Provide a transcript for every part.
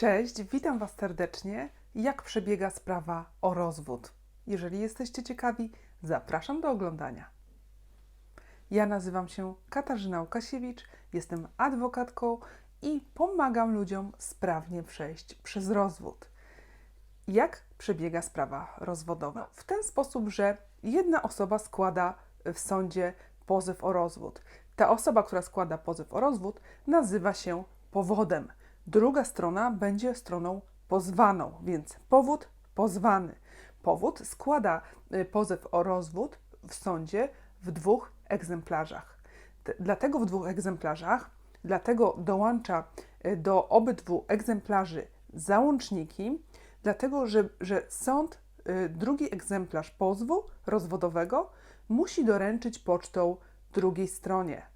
Cześć, witam Was serdecznie. Jak przebiega sprawa o rozwód? Jeżeli jesteście ciekawi, zapraszam do oglądania. Ja nazywam się Katarzyna Łukasiewicz, jestem adwokatką i pomagam ludziom sprawnie przejść przez rozwód. Jak przebiega sprawa rozwodowa? W ten sposób, że jedna osoba składa w sądzie pozew o rozwód. Ta osoba, która składa pozew o rozwód, nazywa się powodem. Druga strona będzie stroną pozwaną, więc powód pozwany. Powód składa y, pozew o rozwód w sądzie w dwóch egzemplarzach. Dlatego w dwóch egzemplarzach, dlatego dołącza y, do obydwu egzemplarzy załączniki, dlatego że, że sąd y, drugi egzemplarz pozwu rozwodowego musi doręczyć pocztą drugiej stronie.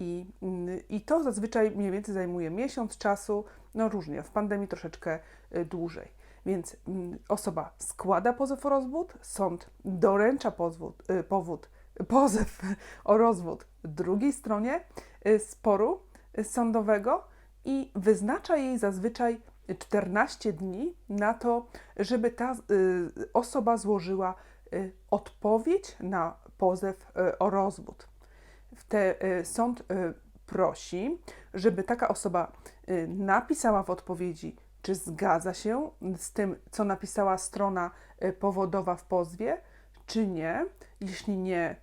I, mm, I to zazwyczaj mniej więcej zajmuje miesiąc czasu, no różnie, w pandemii troszeczkę y, dłużej. Więc mm, osoba składa pozew o rozwód, sąd doręcza pozwód, y, powód, pozew o rozwód drugiej stronie y, sporu sądowego i wyznacza jej zazwyczaj 14 dni na to, żeby ta osoba złożyła odpowiedź na pozew o rozwód te, y, sąd y, prosi, żeby taka osoba y, napisała w odpowiedzi, czy zgadza się z tym, co napisała strona powodowa w pozwie, czy nie. Jeśli nie,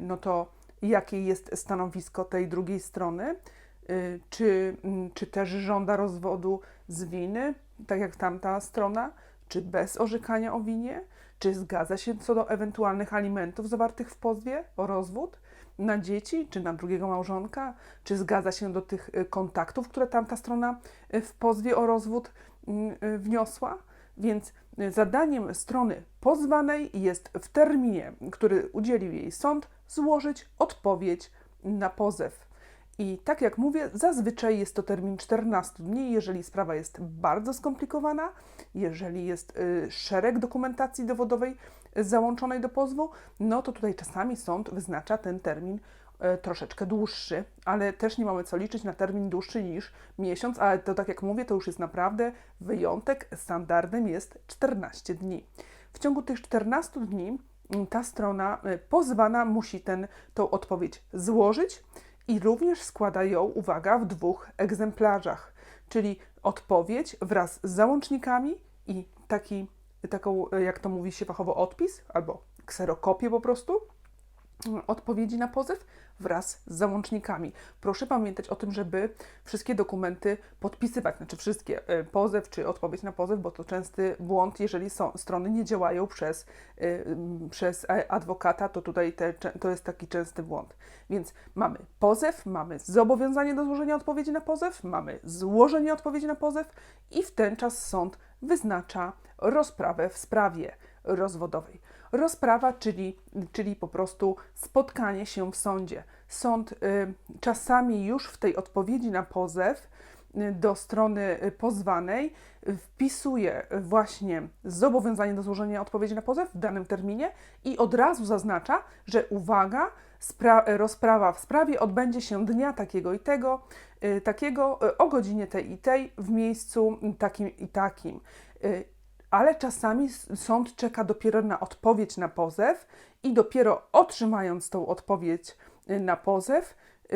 no to jakie jest stanowisko tej drugiej strony, czy, mm, czy też żąda rozwodu z winy, tak jak tamta strona, czy bez orzekania o winie, czy zgadza się co do ewentualnych alimentów zawartych w pozwie o rozwód na dzieci, czy na drugiego małżonka, czy zgadza się do tych y, kontaktów, które tamta strona y, w pozwie o rozwód mm, y, wniosła. Więc zadaniem strony pozwanej jest w terminie, który udzielił jej sąd, złożyć odpowiedź na pozew. I tak jak mówię, zazwyczaj jest to termin 14 dni, jeżeli sprawa jest bardzo skomplikowana, jeżeli jest y, szereg dokumentacji dowodowej załączonej do pozwu, no to tutaj czasami sąd wyznacza ten termin e, troszeczkę dłuższy, ale też nie mamy co liczyć na termin dłuższy niż miesiąc, ale to tak jak mówię, to już jest naprawdę wyjątek. Standardem jest 14 dni. W ciągu tych 14 dni mm, ta strona pozwana musi ten, odpowiedź złożyć i również składa ją, uwaga, w dwóch egzemplarzach, czyli odpowiedź wraz z załącznikami i taki, taką, e, jak to mówi się fachowo, odpis albo kserokopię po prostu mm, odpowiedzi na pozew wraz z załącznikami. Proszę pamiętać o tym, żeby wszystkie dokumenty podpisywać, znaczy wszystkie, e, pozew czy odpowiedź na pozew, bo to częsty błąd, jeżeli są, strony nie działają przez, e, przez e, adwokata, to tutaj te, to jest taki częsty błąd. Więc mamy pozew, mamy zobowiązanie do złożenia odpowiedzi na pozew, mamy złożenie odpowiedzi na pozew i w ten czas sąd wyznacza rozprawę w sprawie rozwodowej. Rozprawa, czyli, czyli po prostu spotkanie się w sądzie. Sąd y, czasami już w tej odpowiedzi na pozew y, do strony y, pozwanej wpisuje właśnie zobowiązanie do złożenia odpowiedzi na pozew w danym terminie i od razu zaznacza, że uwaga, rozprawa w sprawie odbędzie się dnia takiego i tego, takiego o godzinie tej i tej w miejscu takim i takim. Ale czasami sąd czeka dopiero na odpowiedź na pozew i dopiero otrzymając tą odpowiedź y, na pozew,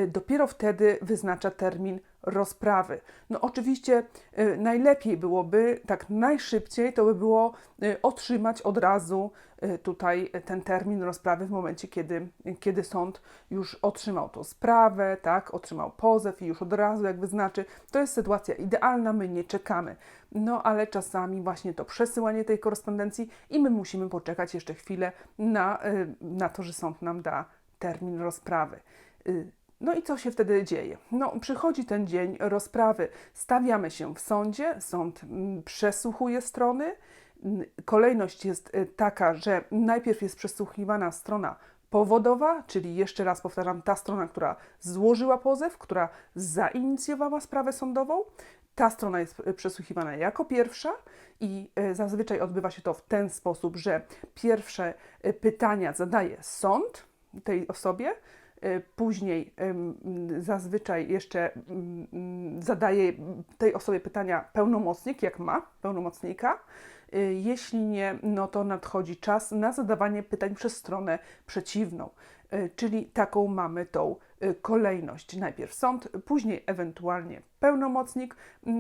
dopiero wtedy wyznacza termin rozprawy. No oczywiście y, najlepiej byłoby, tak najszybciej to by było y, otrzymać od razu y, tutaj ten termin rozprawy w momencie, kiedy, kiedy sąd już otrzymał tą sprawę, tak, otrzymał pozew i już od razu jak wyznaczy, to jest sytuacja idealna, my nie czekamy. No ale czasami właśnie to przesyłanie tej korespondencji i my musimy poczekać jeszcze chwilę na, y, na to, że sąd nam da termin rozprawy. No i co się wtedy dzieje? No, przychodzi ten dzień rozprawy. Stawiamy się w sądzie, sąd mm, przesłuchuje strony. Mm, Kolejność jest y, taka, że najpierw jest przesłuchiwana strona powodowa, czyli jeszcze raz powtarzam, ta strona, która złożyła pozew, która zainicjowała sprawę sądową. Ta strona jest y, przesłuchiwana jako pierwsza i y, zazwyczaj odbywa się to w ten sposób, że pierwsze pytania zadaje sąd tej osobie, później ym, zazwyczaj jeszcze zadaje tej osobie pytania pełnomocnik, jak ma pełnomocnika. Y, Jeśli nie, no to nadchodzi czas na zadawanie pytań przez stronę przeciwną, Y, czyli taką mamy tą y, kolejność. Najpierw sąd, później ewentualnie pełnomocnik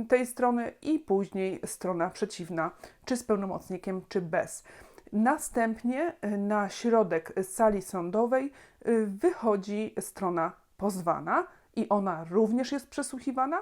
tej strony i później strona przeciwna, czy z pełnomocnikiem, czy bez. Następnie y, na środek sali sądowej y, wychodzi strona pozwana i ona również jest przesłuchiwana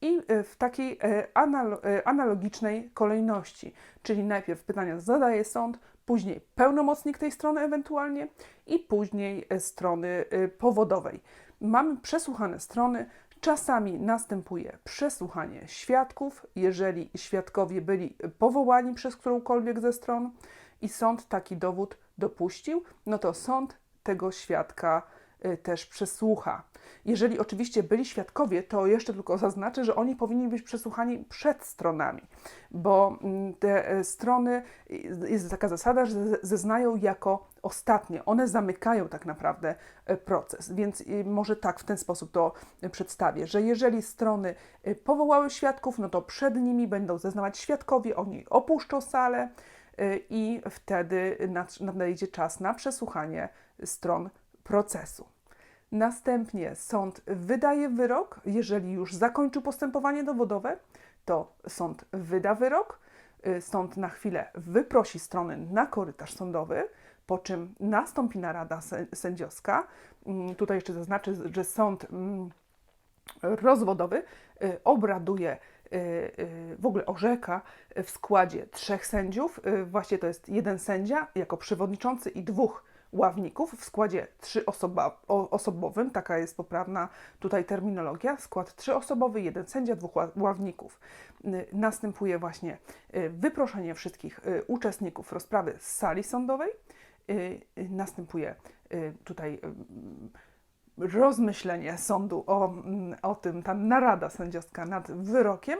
i y, w takiej analo- analogicznej kolejności, czyli najpierw pytania zadaje sąd, później pełnomocnik tej strony ewentualnie i później strony powodowej. Mamy przesłuchane strony, czasami następuje przesłuchanie świadków, jeżeli świadkowie byli powołani przez którąkolwiek ze stron i sąd taki dowód dopuścił, no to sąd tego świadka y, też przesłucha. Jeżeli oczywiście byli świadkowie, to jeszcze tylko zaznaczę, że oni powinni być przesłuchani przed stronami, bo mm, te e, strony, y, jest taka zasada, że ze- zeznają jako ostatnie. One zamykają tak naprawdę e, proces, więc y, może tak w ten sposób to przedstawię, że jeżeli strony powołały świadków, no to przed nimi będą zeznawać świadkowie, oni opuszczą salę i wtedy nad- nadejdzie czas na przesłuchanie stron procesu. Następnie sąd wydaje wyrok. Jeżeli już zakończył postępowanie dowodowe, to sąd wyda wyrok. Y, Sąd na chwilę wyprosi strony na korytarz sądowy, po czym nastąpi narada sę- sędziowska. Mm, Tutaj jeszcze zaznaczę, że sąd mm, rozwodowy y, obraduje, y, y, w ogóle orzeka w składzie trzech sędziów. Y, Właśnie to jest jeden sędzia jako przewodniczący i dwóch ławników w składzie trzyosobowym, taka jest poprawna tutaj terminologia, skład trzyosobowy, jeden sędzia, dwóch ła- ławników. Y, Następuje właśnie y, wyproszenie wszystkich y, uczestników rozprawy z sali sądowej. Y, y, Następuje y, tutaj y, rozmyślenie sądu o, mm, o tym, ta narada sędziowska nad wyrokiem.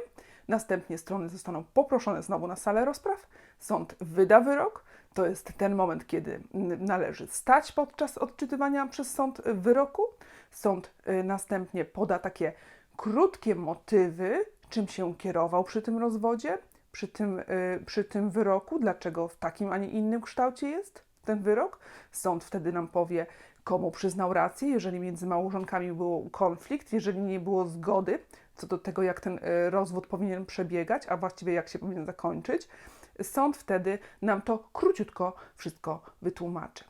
Następnie strony zostaną poproszone znowu na salę rozpraw. Sąd wyda wyrok. To jest ten moment, kiedy mm, należy stać podczas odczytywania przez sąd wyroku. Sąd y, następnie poda takie krótkie motywy, czym się kierował przy tym rozwodzie, przy tym, y, przy tym wyroku, dlaczego w takim, a nie innym kształcie jest ten wyrok. Sąd wtedy nam powie, komu przyznał rację, jeżeli między małżonkami był konflikt, jeżeli nie było zgody co do tego, jak ten y, rozwód powinien przebiegać, a właściwie jak się powinien zakończyć. Sąd wtedy nam to króciutko wszystko wytłumaczy.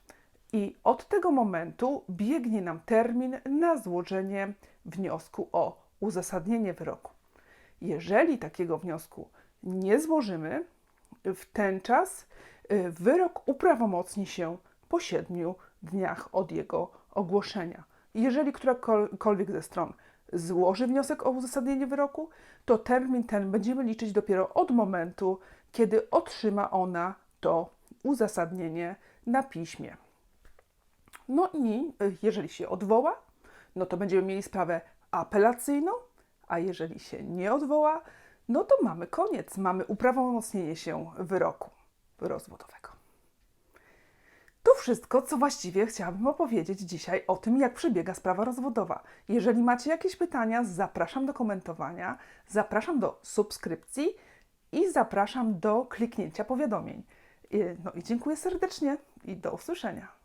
I od tego momentu biegnie nam termin na złożenie wniosku o uzasadnienie wyroku. Jeżeli takiego wniosku nie złożymy, w ten czas y, wyrok uprawomocni się po siedmiu dniach od jego ogłoszenia. Jeżeli którakolwiek ze stron złoży wniosek o uzasadnienie wyroku, to termin ten będziemy liczyć dopiero od momentu, kiedy otrzyma ona to uzasadnienie na piśmie. No i jeżeli się odwoła, no to będziemy mieli sprawę apelacyjną, a jeżeli się nie odwoła, no to mamy koniec, mamy uprawomocnienie się wyroku rozwodowego. To wszystko, co właściwie chciałabym opowiedzieć dzisiaj o tym, jak przebiega sprawa rozwodowa. Jeżeli macie jakieś pytania, zapraszam do komentowania, zapraszam do subskrypcji i zapraszam do kliknięcia powiadomień. Y, No i dziękuję serdecznie i do usłyszenia.